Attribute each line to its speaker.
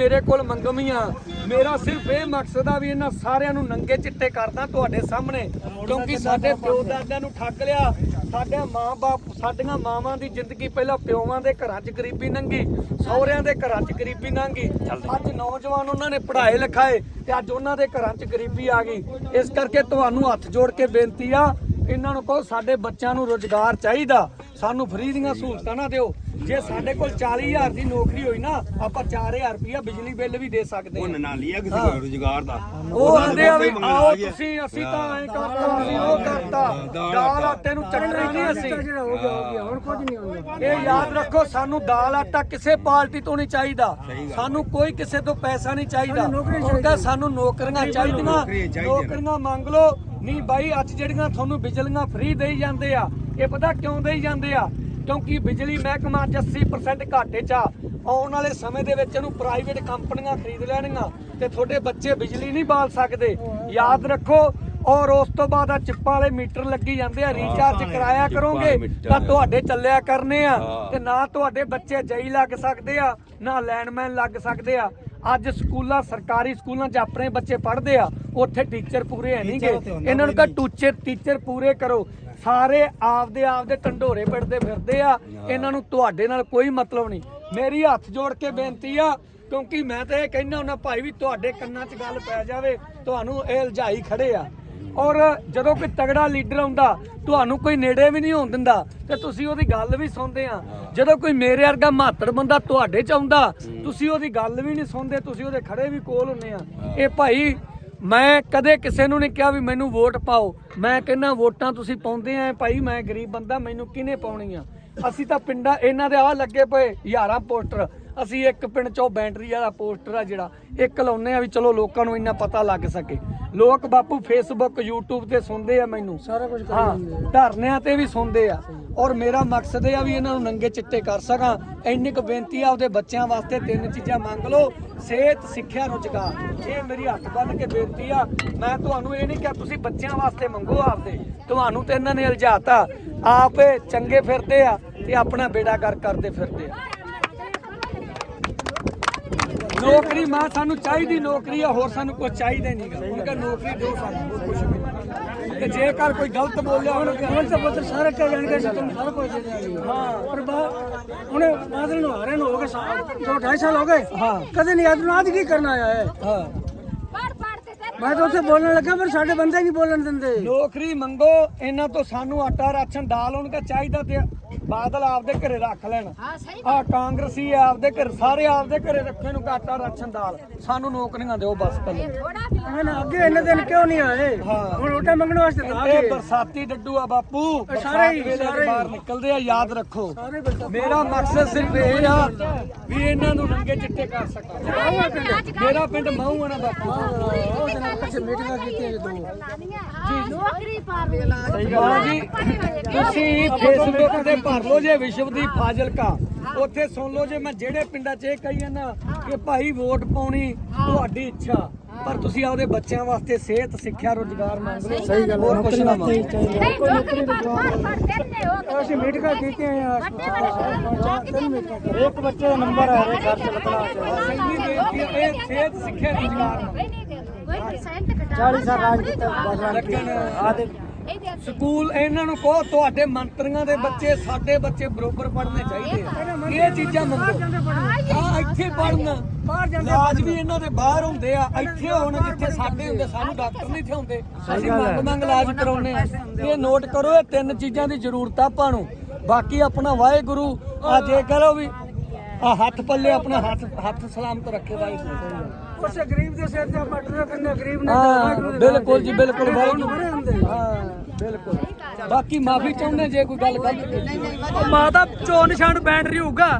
Speaker 1: ਮੇਰੇ ਕੋਲ ਮੰਗਮੀਆਂ ਮੇਰਾ ਸਿਰਫ ਇਹ ਮਕਸਦ ਆ ਵੀ ਇਹਨਾਂ ਸਾਰਿਆਂ ਨੂੰ ਨੰਗੇ ਚਿੱਟੇ ਕਰਦਾ ਤੁਹਾਡੇ ਸਾਹਮਣੇ। ਕਿਉਂਕਿ ਸਾਡੇ ਪਿਓ ਦਾਦਿਆਂ ਨੂੰ ਠੱਗ ਲਿਆ। ਸਾਡੇ ਮਾਂ-ਬਾਪ, ਸਾਡੀਆਂ ਮਾਵਾਂ ਦੀ ਜ਼ਿੰਦਗੀ ਪਹਿਲਾਂ ਪਿਓਾਂ ਦੇ ਘਰਾਂ 'ਚ ਗਰੀਬੀ ਨੰਗੀ, ਸਹੁਰਿਆਂ ਦੇ ਘਰਾਂ 'ਚ ਗਰੀਬੀ ਲੰਘੀ ਅੱਜ ਨੌਜਵਾਨ ਉਹਨਾਂ ਨੇ ਪੜ੍ਹਾਏ ਲਿਖਾਏ ਤੇ ਅੱਜ ਉਹਨਾਂ ਦੇ ਘਰਾਂ 'ਚ ਗਰੀਬੀ ਆ ਗਈ। ਇਸ ਕਰਕੇ ਤੁਹਾਨੂੰ ਹੱਥ ਜੋੜ ਕੇ ਬੇਨਤੀ ਆ, ਇਹਨਾਂ ਨੂੰ ਕਹੋ, ਸਾਡੇ ਬੱਚਿਆਂ ਨੂੰ ਰੋਜ਼ਗਾਰ ਚਾਹੀਦਾ। ਸਾਨੂੰ ਫ੍ਰੀ ਦੀਆਂ ਸਹੂਲਤਾਂ ਨਾ ਦਿਓ। ਜੇ ਸਾਡੇ ਕੋਲ 40000 ਦੀ ਨੌਕਰੀ ਹੋਈ ਨਾ ਆਪਾਂ 4000 ਰੁਪਇਆ ਬਿਜਲੀ ਬਿੱਲ ਵੀ ਦੇ ਸਕਦੇ
Speaker 2: ਉਹ
Speaker 1: ਹਾਂ
Speaker 2: ਨਾ ਲਿਆ ਕਿਸੇ ਕੋਲ ਰੁਜ਼ਗਾਰ ਦਾ।
Speaker 1: ਉਹ ਆਂਦੇ ਆ ਵੀ ਆਓ ਤੁਸੀਂ ਅਸੀਂ ਤਾਂ ਐ ਕਰਤਾ ਅਸੀਂ ਉਹ ਕਰਤਾ। ਦਾਲ ਆਟੇ। ਨੂੰ ਚੱਟਣਾ ਨਹੀਂ ਅਸੀਂ।
Speaker 3: ਜਿਹੜਾ ਹੋ ਗਿਆ ਹੋ ਗਿਆ ਹੁਣ ਕੁਝ ਨਹੀਂ ਹੁੰਦਾ।
Speaker 1: ਇਹ ਯਾਦ ਰੱਖੋ ਸਾਨੂੰ ਦਾਲ ਆਟਾ ਕਿਸੇ ਪਾਰਟੀ ਤੋਂ ਨਹੀਂ ਚਾਹੀਦਾ। ਸਾਨੂੰ ਕੋਈ ਕਿਸੇ ਤੋਂ ਪੈਸਾ ਨਹੀਂ ਚਾਹੀਦਾ। ਸਾਨੂੰ ਨੌਕਰੀਆਂ ਚਾਹੀਦੀਆਂ। ਨੌਕਰੀਆਂ ਮੰਗ ਲਓ। ਨਹੀਂ ਬਾਈ ਅੱਜ ਜਿਹੜੀਆਂ ਤੁਹਾਨੂੰ ਬਿਜਲੀਆਂ ਫ੍ਰੀ ਦੇਈ ਜਾਂਦੇ ਆ ਇਹ ਪਤਾ ਕਿਉਂ ਦੇਈ ਜਾਂਦੇ ਆ? ਕਿਉਂਕਿ ਬਿਜਲੀ ਮਹਿਕਮਾ ਅੱਜ 80% ਘਾਟੇ 'ਚ ਆ। ਆਉਣ ਵਾਲੇ ਸਮੇਂ ਦੇ ਵਿੱਚ ਇਹਨੂੰ ਪ੍ਰਾਈਵੇਟ ਕੰਪਨੀਆਂ ਖਰੀਦ ਲੈਣਗੀਆਂ ਤੇ ਤੁਹਾਡੇ ਬੱਚੇ ਬਿਜਲੀ ਨਹੀਂ ਬਾਲ ਸਕਦੇ। ਯਾਦ ਰੱਖੋ ਔਰ ਉਸ ਤੋਂ ਬਾਅਦ ਆ ਚਿੱਪਾਂ ਵਾਲੇ ਮੀਟਰ ਲੱਗੀ ਜਾਂਦੇ ਆ ਰੀਚਾਰਜ ਕਰਾਇਆ ਕਰੋਗੇ ਤਾਂ ਤੁਹਾਡੇ ਚੱਲਿਆ ਕਰਨੇ ਆ ਤੇ ਨਾ ਤੁਹਾਡੇ ਬੱਚੇ ਜਈ ਲੱਗ ਸਕਦੇ ਆ ਨਾ ਲੈਂਡਮੈਨ ਲੱਗ ਸਕਦੇ ਆ। ਅੱਜ ਸਕੂਲਾਂ ਸਰਕਾਰੀ ਸਕੂਲਾਂ 'ਚ ਆਪਣੇ ਬੱਚੇ ਪੜ੍ਹਦੇ ਆ ਉੱਥੇ ਟੀਚਰ ਪੂਰੇ ਹੈ ਨਹੀਂਗੇ ਇਹਨਾਂ ਨੂੰ ਕਹ ਟੀਚਰ ਟੀਚਰ ਪੂਰੇ ਕਰੋ। ਸਾਰੇ ਆਪਦੇ ਆਪਦੇ ਢੰਡੋਰੇ ਪਿੱਟਦੇ ਫਿਰਦੇ ਆ। ਇਹਨਾਂ ਨੂੰ ਤੁਹਾਡੇ ਨਾਲ ਕੋਈ ਮਤਲਬ ਨਹੀਂ। ਮੇਰੀ ਹੱਥ ਜੋੜ ਕੇ ਬੇਨਤੀ ਆ ਕਿਉਂਕਿ ਮੈਂ ਤਾਂ ਇਹ ਕਹਿਣਾ ਹੁੰਦਾ ਭਾਈ ਵੀ ਤੁਹਾਡੇ ਕੰਨਾਂ 'ਚ ਗੱਲ ਪੈ ਜਾਵੇ ਤੁਹਾਨੂੰ ਇਹ ਲਜਾਈ ਖੜੇ ਆ। ਔਰ ਜਦੋਂ ਕੋਈ ਤਗੜਾ ਲੀਡਰ ਆਉਂਦਾ ਤੁਹਾਨੂੰ ਕੋਈ ਨੇੜੇ ਵੀ ਨਹੀਂ ਹੋਣ ਦਿੰਦਾ ਤੇ ਤੁਸੀਂ ਉਹਦੀ ਗੱਲ ਵੀ ਸੁਣਦੇ ਆ। ਜਦੋਂ ਕੋਈ ਮੇਰੇ ਵਰਗਾ ਮਾਤੜ ਬੰਦਾ ਤੁਹਾਡੇ ਚ ਆਉਂਦਾ ਤੁਸੀਂ ਉਹਦੀ ਗੱਲ ਵੀ ਨਹੀਂ ਸੁਣਦੇ ਤੁਸੀਂ ਉਹਦੇ ਖੜੇ ਵੀ ਕੋਲ ਹੁੰਨੇ ਆ। ਇਹ ਭਾਈ ਮੈਂ ਕਦੇ ਕਿਸੇ ਨੂੰ ਨਹੀਂ ਕਿਹਾ ਵੀ ਮੈਨੂੰ ਵੋਟ ਪਾਓ। ਮੈਂ ਕਹਿੰਦਾ ਵੋਟਾਂ ਤੁਸੀਂ ਪਾਉਂਦੇ ਆ ਭਾਈ ਮੈਂ ਗਰੀਬ ਬੰਦਾ ਮੈਨੂੰ ਕਿਹਨੇ ਪਾਉਣੀਆਂ? ਅਸੀਂ ਤਾਂ ਪਿੰਡਾਂ ਇਹਨਾਂ ਦੇ ਆ ਲੱਗੇ ਪਏ ਹਜ਼ਾਰਾਂ ਪੋਸਟਰ। ਅਸੀਂ ਇੱਕ ਪਿੰਡ ਚੋਂ ਬੈਟਰੀ ਵਾਲਾ ਪੋਸਟਰ ਆ ਜਿਹੜਾ ਇੱਕ ਲਾਉਨੇ ਆ ਵੀ ਚਲੋ ਲੋਕਾਂ ਨੂੰ ਇੰਨਾ ਪਤਾ ਲੱਗ ਸਕੇ। ਲੋਕ ਬਾਪੂ ਫੇਸਬੁੱਕ YouTube ਤੇ ਸੁਣਦੇ ਆ ਮੈਨੂੰ।
Speaker 3: ਸਾਰਾ ਕੁਝ ਕਰ
Speaker 1: ਹਾਂ ਧਰਨਿਆਂ ਤੇ ਵੀ ਸੁਣਦੇ ਆ। ਔਰ ਮੇਰਾ ਮਕਸਦ ਇਹ ਆ ਵੀ ਇਹਨਾਂ ਨੂੰ ਨੰਗੇ ਚਿੱਟੇ ਕਰ ਸਕਾਂ। ਇੰਨੀ ਕੁ ਬੇਨਤੀ ਆ ਉਹਦੇ ਬੱਚਿਆਂ ਵਾਸਤੇ ਤਿੰਨ ਚੀਜ਼ਾਂ ਮੰਗ ਲਓ ਸਿਹਤ ਸਿੱਖਿਆ ਰੁਜ਼ਗਾਰ। ਇਹ ਮੇਰੀ ਹੱਥ ਬੰਨ ਕੇ ਬੇਨਤੀ ਆ। ਮੈਂ ਤੁਹਾਨੂੰ ਇਹ ਨਹੀਂ ਕਿਹਾ ਤੁਸੀਂ ਬੱਚਿਆਂ ਵਾਸਤੇ ਮੰਗੋ ਆਪਦੇ। ਤੁਹਾਨੂੰ ਤੇ ਇਹਨਾਂ ਨੇ ਇਲਝਾਤਾ ਆਪੇ ਚੰਗੇ ਫਿਰਦੇ ਆ ਤੇ ਆਪਣਾ ਬੇੜਾ ਕਰ ਕਰਦੇ ਫਿਰਦੇ ਆ। ਨੌਕਰੀ ਮਾਂ ਸਾਨੂੰ ਚਾਹੀਦੀ ਨੌਕਰੀ ਆ ਹੋਰ ਸਾਨੂੰ ਕੁਝ ਚਾਹੀਦਾ ਨਹੀਂਗਾ ਹੁਣ ਕਹ ਨੌਕਰੀ ਦਿਓ ਸਾਨੂੰ ਹੋਰ ਕੁਝ ਨਹੀਂ ਤੇ ਜੇਕਰ ਕੋਈ ਗਲਤ ਬੋਲਿਆ ਹੁਣ
Speaker 3: ਹੁਣ ਤਾਂ ਪੁੱਤਰ ਸਾਰੇ ਕਹਿ ਜਾਣਗੇ ਅਸੀਂ ਤੁਹਾਨੂੰ ਸਾਰਾ ਕੁਝ ਦੇ ਦਿਆਂਗੇ।
Speaker 1: ਹਾਂ।
Speaker 3: ਪਰ ਬਾ ਹੁਣ ਬਾਦਲ ਨੂੰ ਹਾਰੇ ਨੂੰ ਹੋ ਗਏ ਸਾਲ ਦੋ ਢਾਈ ਸਾਲ ਹੋ ਗਏ।
Speaker 1: ਹਾਂ।
Speaker 3: ਕਦੇ ਨਹੀਂ ਨੂੰ ਅੱਜ ਕੀ ਕਰਨਾ ਆਇਆ ਹੈ
Speaker 1: ਹਾਂ।
Speaker 3: ਮੈਂ ਤਾਂ ਉੱਥੇ ਬੋਲਣ ਲੱਗਾ ਪਰ ਸਾਡੇ ਬੰਦੇ ਨਹੀਂ ਬੋਲਣ ਦਿੰਦੇ।
Speaker 1: ਨੌਕਰੀ ਮੰਗੋ ਇਹਨਾਂ ਤੋਂ ਸਾਨੂੰ ਆਟਾ ਰਾਸ਼ਨ ਦਾਲ ਉਹਨਾਂ ਚਾਹੀਦਾ ਤੇ ਬਾਦਲ ਆਪਦੇ ਘਰੇ ਰੱਖ ਲੈਣ।
Speaker 4: ਹਾਂ ਸਹੀ
Speaker 1: ਆ ਕਾਂਗਰਸੀ ਆਪਦੇ ਘਰ ਸਾਰੇ ਆਪਦੇ ਘਰੇ ਰੱਖੇ ਨੂੰ ਆਟਾ ਰਾਸ਼ਨ ਦਾਲ। ਸਾਨੂੰ ਨੌਕਰੀਆਂ ਦਿਓ ਬਸ ਕੱਲੇ
Speaker 3: ਅੱਗੇ ਇੰਨੇ ਦਿਨ ਕਿਉਂ ਨਹੀਂ ਆਏ?
Speaker 1: ਹਾਂ।
Speaker 3: ਹੁਣ ਓਟਾ ਮੰਗਣ ਵਾਸਤੇ ਤਾਂ ਆ
Speaker 1: ਇਹ ਬਰਸਾਤੀ ਡੱਡੂ ਆ ਬਾਪੂ।
Speaker 3: ਸਾਰੇ ਸਾਰੇ।
Speaker 1: ਬਾਹਰ ਨਿਕਲਦੇ ਆ ਯਾਦ ਰੱਖੋ। ਮੇਰਾ ਮਕਸਦ ਸਿਰਫ ਇਹ ਆ ਵੀ ਇਹਨਾਂ ਨੂੰ ਨੰਗੇ ਚਿੱਟੇ ਕਰ ਸਕਾਂ ਮੇਰਾ ਪਿੰਡ ਮਾਹੂ ਆ ਨਾ ਬਾਪੂ।
Speaker 3: ਪਿੱਛੇ ਮੀਟਿੰਗਾਂ ਕੀਤੀਆਂ ਦੋ।
Speaker 4: ਜੀ ਨੌਕਰੀ ਪਾਵੇ
Speaker 1: ਹਾਂ ਜੀ। ਤੁਸੀਂ ਫੇਸਬੁੱਕ ਤੇ ਭਰ ਲਓ ਜੇ ਵਿਸ਼ਵਦੀਪ ਫਾਜ਼ਿਲਕਾ। ਉੱਥੇ ਸੁਣ ਲਓ ਜੇ ਮੈਂ ਜਿਹੜੇ ਪਿੰਡਾਂ 'ਚ ਇਹ ਕਹੀ ਜਾਂਦਾ ਕਿ ਭਾਈ ਵੋਟ ਪਾਉਣੀ ਤੁਹਾਡੀ ਇੱਛਾ ਪਰ ਤੁਸੀਂ ਆਪਦੇ ਬੱਚਿਆਂ ਵਾਸਤੇ ਸਿਹਤ ਸਿੱਖਿਆ ਰੋਜ਼ਗਾਰ ਮੰਗ ਲਓ ਸਹੀ ਗੱਲ ਹੋਰ ਕੁਝ ਨਾ ਮੰਗੋ।
Speaker 3: ਅਸੀਂ ਮੀਟਿੰਗਾਂ ਕੀਤੀਆਂ ਆ। ਇੱਕ ਬੱਚੇ ਦਾ ਨੰਬਰ ਆ ਰਿਹਾ ਘਰ ਚ ਲੱਗਣਾ
Speaker 1: ਇਹ ਸਿਹਤ ਸਿੱਖਿਆ ਰੋਜ਼ਗਾਰ। ਮੰਗੋ।
Speaker 4: ਕੋਈ ਨਹੀਂ ਦੇ ਕੋਈ ਪਰਸੈਂਟ ਘਟਾ
Speaker 3: 40 ਸਾਲ ਰਾਜ ਕੀਤਾ ਬਾਦਲਾਂ ਨੇ
Speaker 1: ਲੱਗਣ
Speaker 3: ਆ ਦੇ
Speaker 4: ਇਹ ਦੇ
Speaker 1: ਸਕੂਲ ਇਹਨਾਂ ਨੂੰ ਕਹੋ ਤੁਹਾਡੇ ਮੰਤਰੀਆਂ ਦੇ ਬੱਚੇ ਸਾਡੇ ਬੱਚੇ ਬਰੋਬਰ ਪੜ੍ਹਨੇ ਚਾਹੀਦੇ ਆ। ਇਹ ਚੀਜ਼ਾਂ ਮੰਗੋ। ਆ ਇੱਥੇ ਪੜਨ
Speaker 3: ਬਾਹਰ ਜਾਂਦੇ
Speaker 1: ਇਲਾਜ ਵੀ ਇਹਨਾਂ ਦੇ ਬਾਹਰ ਹੁੰਦੇ ਆ ਇੱਥੇ ਹੁਣ ਜਿੱਥੇ ਸਾਡੇ ਹੁੰਦੇ ਸਾਨੂੰ ਡਾਕਟਰ ਨਹੀਂ ਇੱਥੇ ਹੁੰਦੇ ਅਸੀਂ ਮੰਗ ਮੰਗ ਇਲਾਜ ਕਰਾਉਨੇ ਆ। ਇਹ ਨੋਟ ਕਰੋ ਇਹ ਤਿੰਨ ਚੀਜ਼ਾਂ ਦੀ ਜ਼ਰੂਰਤ ਆ ਆਪਾਂ ਨੂੰ। ਬਾਕੀ ਆਪਣਾ ਵਾਹਿਗੁਰੂ ਆ ਜੇ ਕਰੋ ਵੀ ਆ ਹੱਥ ਪੱਲੇ ਆਪਣਾ ਹੱਥ ਹੱਥ ਸਲਾਮਤ ਰੱਖੇ ਵਾਹਿਗੁਰੂ।
Speaker 3: ਉਸ ਗਰੀਬ ਦੇ ਸਿਰ ਤੇ ਮਟਰ ਕਰਨੇ ਗਰੀਬ ਨੇ
Speaker 1: ਹਾਂ ਬਿਲਕੁਲ ਜੀ ਬਿਲਕੁਲ ਵਾਹਿਗੁਰੂ ਹਾਂ ਬਿਲਕੁਲ। ਬਾਕੀ ਮਾਫੀ ਚਾਹੁੰਦੇ ਜੇ ਕੋਈ ਗੱਲ ਗਲਤ ਕੀਤੀ
Speaker 3: ਮਾਤਾ ਚੋਣ ਨਿਸ਼ਾਨ ਬੈਟਰੀ ਹੋਊਗਾ।